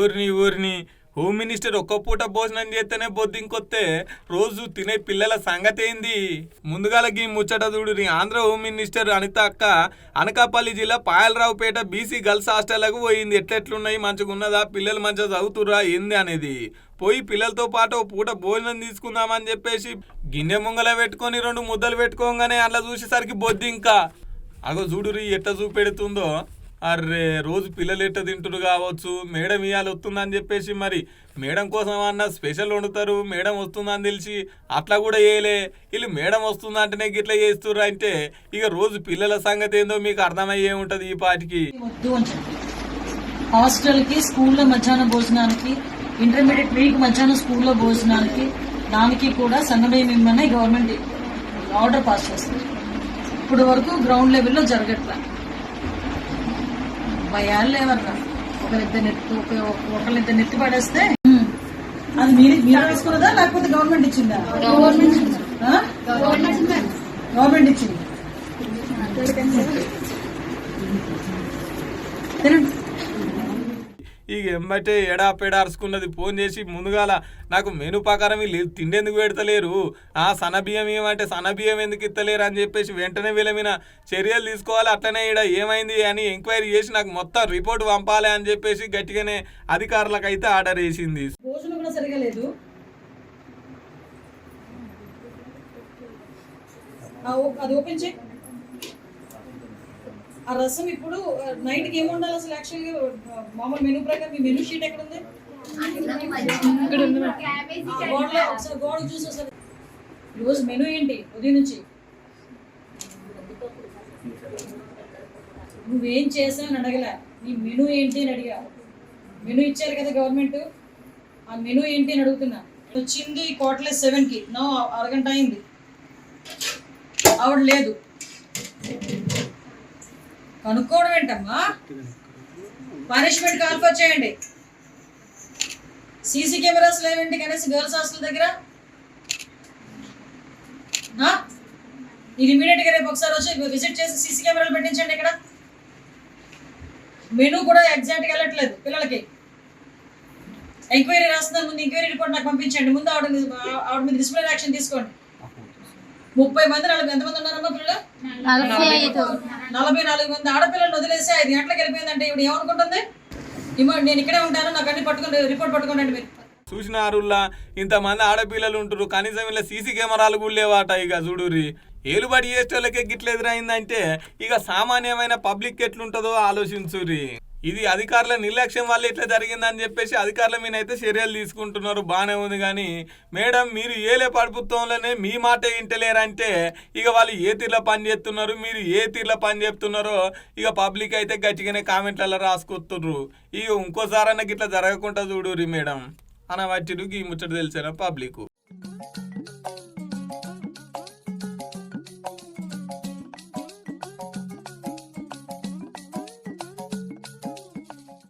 ఊరిని ఊరిని. Home minister ఒక్క పూట భోజనం చేస్తేనే బొద్దింకొత్తే రోజు తినే పిల్లల సంగతి ఏంది? ముందుగాలకి ముచ్చట చూడురి ఆంధ్ర హోమ్ మినిస్టర్ అనిత అక్క. అనకాపల్లి జిల్లా పాయలరావుపేట బీసీ గర్ల్స్ హాస్టల్లకు పోయింది. ఎట్లెట్లున్నాయి? మంచిగా ఉన్నదా? పిల్లలు మంచిగా చదువుతుర్రా? ఏంది అనేది. పోయి పిల్లలతో పాటు పూట భోజనం తీసుకుందామని చెప్పేసి గిన్నె ముంగల పెట్టుకొని రెండు ముద్దలు పెట్టుకోగానే అట్లా చూసేసరికి బొద్ది ఇంకా. అగో చూడురి ఎట్ట చూపెడుతుందో. అర్రే రోజు పిల్లలు ఎట్ట తింటురు కావచ్చు? మేడం ఇవాళ వస్తుందని చెప్పేసి మరి మేడం కోసం అన్న స్పెషల్ వండుతారు? మేడం వస్తుందని తెలిసి అట్లా కూడా చేయలే. వీళ్ళు మేడం వస్తుందంటేనే గిట్లా చేస్తుర్రు అంటే ఇక రోజు పిల్లల సంగతి ఏందో మీకు అర్థమయ్యే ఉంటది ఈ పాటికి. హాస్టల్కి హాస్టల్కి స్కూల్లో మధ్యాహ్న భోజనానికి ఇంటర్మీడియట్ వీక్ మధ్యాహ్నం స్కూల్లో భోజనానికి దానికి కూడా సన్నబియ్యం ఇమ్మని గవర్నమెంట్ ఆర్డర్ పాస్ చేస్తుంది. ఇప్పటి వరకు గ్రౌండ్ లెవెల్లో భయాలు లేవర్రా ఒకరిద్దరు నెత్తి ఒక ఒకరిద్దరు నెత్తి పడేస్తే అది మీరు మీరు తీసుకున్నదా? లేకపోతే గవర్నమెంట్ ఇచ్చిందా? గవర్నమెంట్ ఇచ్చింది. తినండి. ఇక ఎమ్మటే ఎడా పెడా అరుచుకున్నది ఫోన్ చేసి ముందుగాల నాకు మెను ప్రకారం వీళ్ళు తిండెందుకు పెడతలేరు? ఆ సనబియ్యం ఏమంటే సనబియ్యం ఎందుకు ఇస్తలేరు అని చెప్పేసి వెంటనే వీళ్ళ మీద చర్యలు తీసుకోవాలి. అట్లనే ఇక్కడ ఏమైంది అని ఎంక్వైరీ చేసి నాకు మొత్తం రిపోర్ట్ పంపాలి అని చెప్పేసి గట్టిగానే అధికారులకు అయితే ఆర్డర్ వేసింది. భోజనం కూడా సరిగా లేదు. అది ఓపెన్ చేయి. ఆ రసం ఇప్పుడు నైట్కి ఏమి ఉండాలి అసలు యాక్చువల్గా మామూలు మెనూ ప్రకారం మీ మెనూ షీట్ ఎక్కడ ఉంది ఆ, గోడలో ఒకసారి గోడ చూసి ఒకసారి. ఈరోజు మెనూ ఏంటి? ఉదయం నుంచి. నువ్వేం చేసావు అని అడగలే. నీ మెనూ ఏంటి అని అడిగా. మెనూ ఇచ్చారు కదా గవర్నమెంట్ ఆ మెనూ ఏంటి అని అడుగుతున్నా. వచ్చింది కోట్లే సెవెన్కి నో అరగంట అయింది. ఆవిడ లేదు. కనుక్కోవడం ఏంటమ్మా? పనిష్మెంట్ కాల్ఫర్ చేయండి సీసీ కెమెరాస్ లేవండి కనీసం గర్ల్స్ హాస్టల్ దగ్గర? నా? ఇది ఇమీడియట్గా రేపు ఒకసారి వచ్చి విజిట్ చేసి సీసీ కెమెరాలు పెట్టించండి ఇక్కడ. మెనూ కూడా ఎగ్జాక్ట్గా వెళ్ళట్లేదు పిల్లలకి. ఎంక్వైరీ రాస్తున్నారు ముందు ఎంక్వైరీ రిపోర్ట్ నాకు పంపించండి. ముందు ఆవిడ ఆవిడ మీద డిస్ప్లే యాక్షన్ తీసుకోండి. ముప్పై మంది నలభై ఎంతమంది ఉన్నారమ్మా పిల్లలు? నలభై నాలుగు మంది ఆడపిల్లలు వదిలేసి ఐదు గంటలకు వెళ్ళిపోయిందంటే ఇప్పుడు ఏమనుకుంటుంది? ఇమ్మో నేను ఇక్కడే ఉంటాను నాకు అన్ని పట్టుకుని రిపోర్ట్ పట్టుకోండి మీరు. చూసినారుల్లా ఇంతమంది ఆడపిల్లలు ఉంటారు కనీసం ఇలా సీసీ కెమెరాలు కూడా లేవాట ఇక చూడురి ఏలుబడి చేసేటోళ్ళకే గిట్ల ఎదురైందంటే ఇక సామాన్యమైన పబ్లిక్ ఎట్లుంటుందో ఆలోచించురి ఇది అధికారుల నిర్లక్ష్యం వల్ల ఇట్లా జరిగిందని చెప్పేసి అధికారుల మీద అయితే చర్యలు తీసుకుంటున్నారు. బాగానే ఉంది కానీ మేడం మీరు ఏలే ప్రభుత్వంలోనే మీ మాట వింటలేరంటే ఇక వాళ్ళు ఏ తీర్ల పని చేస్తున్నారు? మీరు ఏ తీర్ల పని చెప్తున్నారో ఇక పబ్లిక్ అయితే గట్టిగానే కామెంట్లలో రాసుకొస్తున్నారు ఇక ఇంకోసారన్నా గిట్లా జరగకుండా చూడురి మేడం. అనవచ్చిరు ఈ ముచ్చట తెలిసిన పబ్లిక్?